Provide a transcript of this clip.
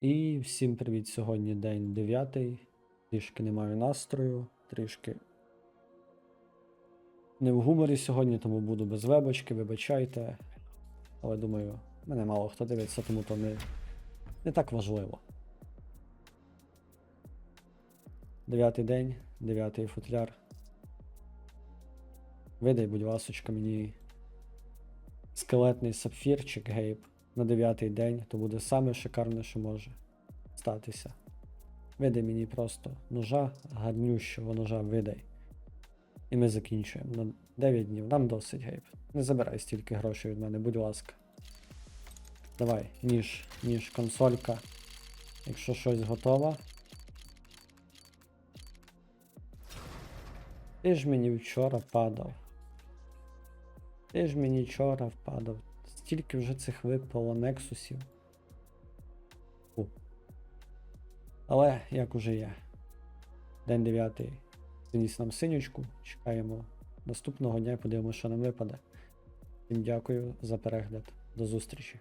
І всім привіт! Сьогодні день 9. Трішки не маю настрою, трішки не в гуморі сьогодні, тому буду без вебочки, вибачайте. Але думаю, мене мало хто дивиться, тому то не, не так важливо. Дев'ятий день, дев'ятий футляр. Видай, будь ласочка, мені скелетний сапфірчик гейб на дев'ятий день, то буде саме шикарне, що може статися. Видай мені просто ножа, гарнющого ножа видай. І ми закінчуємо. На 9 днів. Нам досить гейб. Не забирай стільки грошей від мене, будь ласка. Давай, ніж, ніж, консолька. Якщо щось готово. Ти ж мені вчора падав. Ти ж мені вчора впадав. Стільки вже цих випало нексусів. Фу. Але як уже є. День 9 приніс нам синючку. Чекаємо наступного дня і подивимося, що нам випаде. Всім дякую за перегляд. До зустрічі.